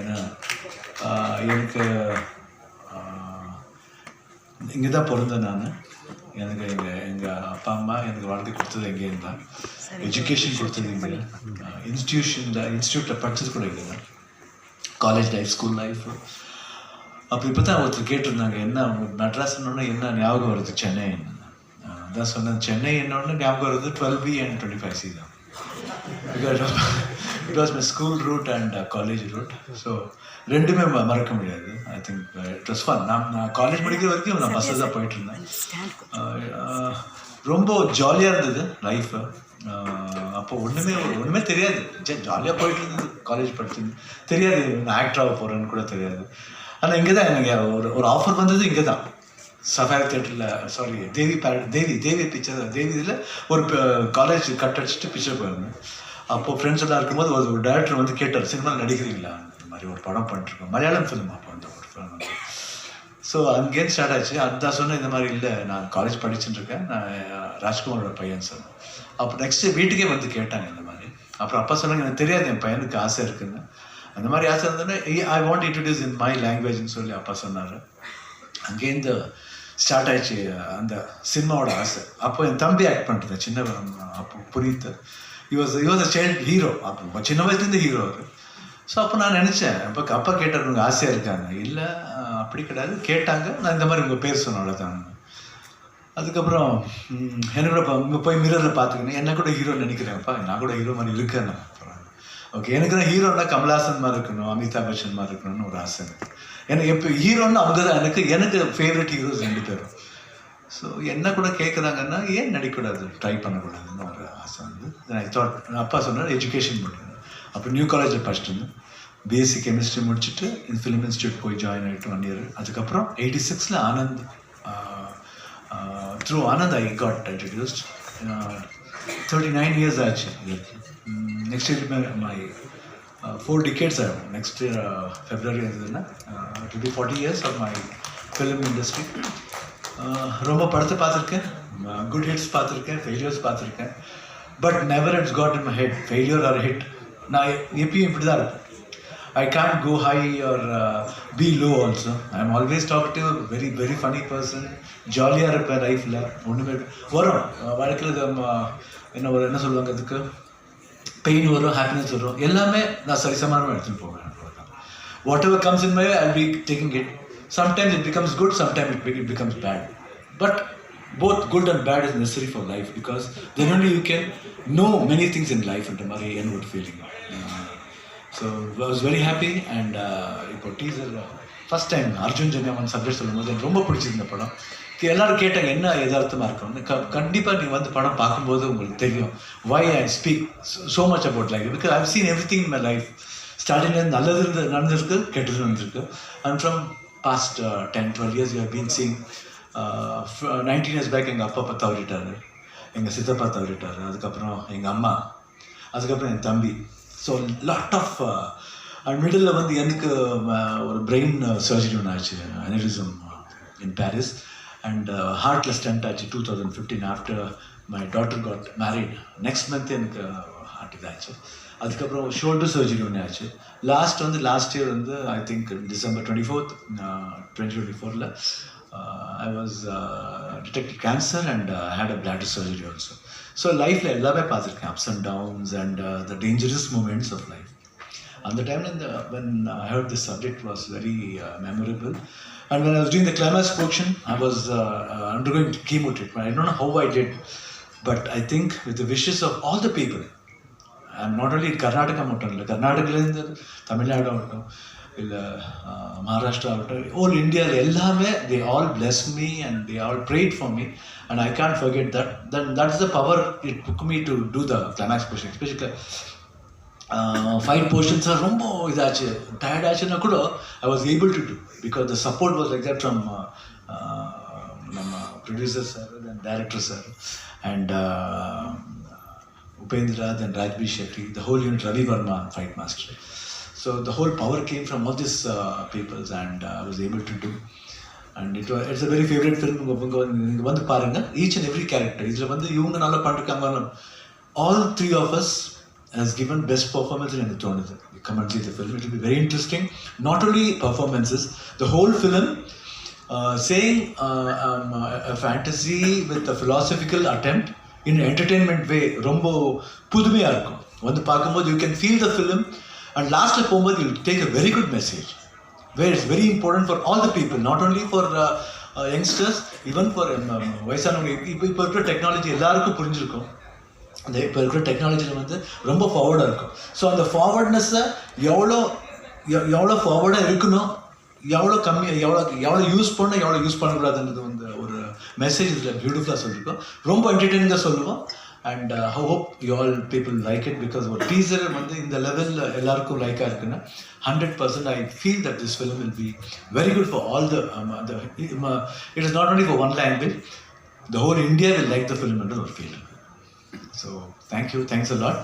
ஏன்னா எனக்கு இங்கே தான் பிறந்தேன் நான். எனக்கு எங்கள் எங்கள் அப்பா அம்மா எனக்கு வாழ்க்கை கொடுத்தது எங்கே இருந்தால் எஜுகேஷன் கொடுத்தது இங்கே. இன்ஸ்டியூஷன் இன்ஸ்டியூட்டில் படித்தது கூட இங்கே தான். காலேஜ் லைஃப் ஸ்கூல் லைஃப் அப்போ இப்போ தான் ஒருத்தர் கேட்டிருந்தாங்க என்ன மெட்ராஸ்னோடனே என்ன ஞாபகம் வருது? சென்னை. அதான் சொன்னேன் சென்னை என்னொன்று ஞாபகம் வருது twelve B and twenty five C தான். Because it was my school route and college route so ரெண்டுமே மறக்க முடியாது. I think it was fun நான் நான் காலேஜ் படிக்கிற வரைக்கும் நான் பஸ்ஸில் தான் போயிட்டு இருந்தேன் ஆஹ் ஆஹ் ரொம்ப ஜாலியாக இருந்தது லைஃப் அப்போ ஒன்றுமே ஒன்றுமே தெரியாது. ஜாலியாக போயிட்டு இருந்தது காலேஜ் படிச்சது தெரியாது. நான் ஆக்டர் ஆக போகிறேன்னு கூட தெரியாது. ஆனால் இங்கே தான் எனக்கு ஒரு ஒரு ஆஃபர் வந்தது இங்கே தான் சஃபாரி தேட்டரில் சாரி தேவி பேர தேவி தேவி பிக்சர் தேவி இதில் ஒரு காலேஜ் கட் அடிச்சுட்டு பிக்சர் போயிருந்தேன். அப்போது ஃப்ரெண்ட்ஸ் எல்லாம் இருக்கும்போது ஒரு டேரக்டர் வந்து கேட்டார் சினிமாவில் நடிக்கிறீங்களா? இந்த மாதிரி ஒரு படம் பண்ணிட்டுருக்கோம் மலையாளம் ஃபிலிம் அப்போ அந்த ஒரு ஃபிலிம் வந்து. ஸோ அங்கேருந்து ஸ்டார்ட் ஆச்சு. அதான் சொன்னேன் இந்த மாதிரி இல்லை. நான் காலேஜ் படிச்சுட்டு இருக்கேன். நான் ராஜ்குமாரோட பையன் சொன்னேன் அப்போ நெக்ஸ்ட்டு வீட்டுக்கே வந்து கேட்டாங்க இந்த மாதிரி. அப்புறம் அப்பா சொன்னாங்க எனக்கு தெரியாது என் பையனுக்கு ஆசை இருக்குன்னு. அந்த மாதிரி ஆசை இருந்தோன்னா I want introduce in my லாங்குவேஜ்னு சொல்லி அப்பா சொன்னார். அங்கேருந்து ஸ்டார்ட் ஆயிடுச்சு அந்த சினிமாவோட ஆசை. அப்போ என் தம்பி ஆக்ட் பண்ணுறது சின்ன அப்போ புரியுது he was a child hero அப்போ சின்ன வயசுலேருந்து ஹீரோ அவர். ஸோ அப்போ நான் நினச்சேன் அப்போ அப்பா கேட்டவங்க உங்கள் ஆசையாக இருக்காங்க. இல்லை அப்படி கிடையாது. கேட்டாங்க. நான் இந்த மாதிரி உங்கள் பேர் சொன்னோட தான் அதுக்கப்புறம் என்ன கூட இங்கே போய் மிரரில் பார்த்துக்கணும். என்ன கூட ஹீரோ நினைக்கிறேன்ப்பா நான் கூட ஹீரோ மாதிரி இருக்கேன் நான் ஓகே எனக்கு தான் ஹீரோனா கமலாசன் மாதிரி இருக்கணும் அமிதாப் பச்சன் மாதிரி இருக்கணும்னு ஒரு ஆசை எனக்கு. எனக்கு எப்போ ஹீரோன்னு அவங்க தான். எனக்கு எனக்கு ஃபேவரட் ஹீரோஸ் ரெண்டு பேரும். ஸோ என்ன கூட கேட்குறாங்கன்னா ஏன் நடிக்கக்கூடாது? ட்ரை பண்ணக்கூடாதுன்னு ஒரு ஆசை வந்து. ஐ தாட் அப்பா சொன்னார் எஜுகேஷன் பண்ணுறேன் அப்போ நியூ காலேஜில் படிச்சுட்டு இருந்தேன். பிஎஸ்சி கெமிஸ்ட்ரி முடிச்சுட்டு ஃபிலிம் இன்ஸ்டியூட் போய் ஜாயின் ஆகிட்டு ஒன் இயர் அதுக்கப்புறம் எயிட்டி சிக்ஸில் Anand through Anand I got introduced thirty nine years ஆச்சு. Next year my four decades ஆகும். நெக்ஸ்ட் இயர் ஃபெப்ரவரி இருந்ததுன்னா to be forty years of my film industry ரொம்ப படத்தை பார்த்துருக்கேன். குட் ஹிட்ஸ் பார்த்துருக்கேன் ஃபெயிலியர்ஸ் பார்த்துருக்கேன். But never it's got in my head failure or hit நான் எப்பயும் இப்படி தான் இருப்பேன். I go high or be low also I also. Always always talkative, very very funny person ஜாலியாக இருப்பேன் லைஃப்பில் ஒன்றுமே வரும். அஹ் வாழ்க்கையில் என்ன ஒரு என்ன சொல்லுவாங்க அதுக்கு? பெயின் வரும் ஹாப்பினஸ் வரும். எல்லாமே நான் சரிசமானமாக எடுத்துகிட்டு போவேன். Whatever comes in my I be taking it sometimes it becomes good sometimes it it becomes bad but both good and bad is necessary for life because then only you can know many things in லைஃப்ன்ற மாதிரி என்ன ஒரு feeling so I was very happy and இப்போ teaser first time Arjun ஜன்யாமன் subject சொல்லும்போது எனக்கு ரொம்ப பிடிச்சிருந்த படம். எல்லாரும் கேட்டாங்க என்ன எதார்த்தமாக இருக்கும்னு? க கண்டிப்பாக நீங்கள் வந்து படம் பார்க்கும்போது உங்களுக்கு தெரியும். Why I speak so much about life because I've seen everything my life ஸ்டார்டிங்லேருந்து நல்லது இருந்து நடந்திருக்கு கெட்டது வந்திருக்கு and from past ten twelve years you been seeing nineteen years back எங்கள் அப்பா அப்பா தவறிட்டாரு எங்கள் சித்தப்பா தவறிட்டாரு அதுக்கப்புறம் எங்கள் அம்மா. அதுக்கப்புறம் என் தம்பி. So lot of and middle வந்து எனக்கு ஒரு பிரெயின் சர்ஜரி ஒன்று ஆச்சு. அனிரிசம் இன் பாரிஸ் அண்ட் ஹார்ட்டில் ஸ்டண்ட் ஆச்சு two thousand fifteen after my daughter got married next month எனக்கு uh, ஹார்ட் இதாச்சு அதுக்கப்புறம் ஷோல்டர் சர்ஜரி ஒன்று ஆச்சு. லாஸ்ட் வந்து லாஸ்ட் இயர் வந்து I think December twenty fourth twenty twenty ஃபோரில் I was detected cancer and had a bladder surgery also so லைஃப்பில் எல்லாமே பார்த்துருக்கேன். Ups and downs and the dangerous moments of life அந்த டைமில் இந்த when I heard this subject was very memorable and when I was doing the climax portion I was undergoing chemo treatment I don't know how I did but I think with the wishes of all the people I'm not only Karnataka மட்டும் இல்லை கர்நாடகிலேருந்து தமிழ்நாடு ஆகட்டும் இல்லை மகாராஷ்டிரா ஆகட்டும் all இந்தியாவில் எல்லாமே they all bless me and they all prayed for me and I can forget that then that is the power it book me to do the climax portion especially five போர்ஷன்ஸாக ரொம்ப இதாச்சு tired ஆச்சுன்னா கூட I was able to do because the support was like that from நம்ம producer sir then director sir and Upendra, then Rajbir Shetty, the whole unit, Ravi Verma, fight master. So the whole power came from all these uh, peoples and uh, I was able to do. And it was, it's a very favorite film. உங்க வந்து நீங்க வந்து பாருங்க each and every character இதில் வந்து இவங்க நல்லா பண்ணிருக்காங்க all three of us has given best performance in the tournament. Come and see the film. It will be very interesting. Not only performances, the whole film uh, saying In entertainment way ரொம்ப புதுமையாக இருக்கும். வந்து பார்க்கும்போது you can feel the film and லாஸ்ட்டில் போகும்போது you take a very good message where it's very important for all the people not only for youngsters even for வயசானவங்க. இப்போ இப்போ இருக்கிற டெக்னாலஜி எல்லாருக்கும் புரிஞ்சிருக்கும். அந்த இப்போ இருக்கிற டெக்னாலஜியில் வந்து ரொம்ப ஃபார்வர்டாக இருக்கும். ஸோ அந்த ஃபார்வர்ட்னஸை எவ்வளோ எவ்வளோ ஃபார்வர்டாக இருக்கணும் எவ்வளோ கம்மி எவ்வளோ எவ்வளோ யூஸ் பண்ண எவ்வளோ யூஸ் பண்ணக்கூடாதுன்றது வந்து ஒரு மெசேஜ் இதில் பியூட்டிஃபுல்லாக சொல்லியிருக்கோம் ரொம்ப என்டர்டெய்னிங்காக சொல்லுவோம். And hope you all people like it because ஒரு டீசர் வந்து இந்த லெவலில் எல்லாருக்கும் லைக்காக இருக்குன்னா hundred percent I feel that this film will be very good for all the it is not only for one language the whole India will like the ஃபிலிம்ன்றது ஒரு feel so thank you thanks a lot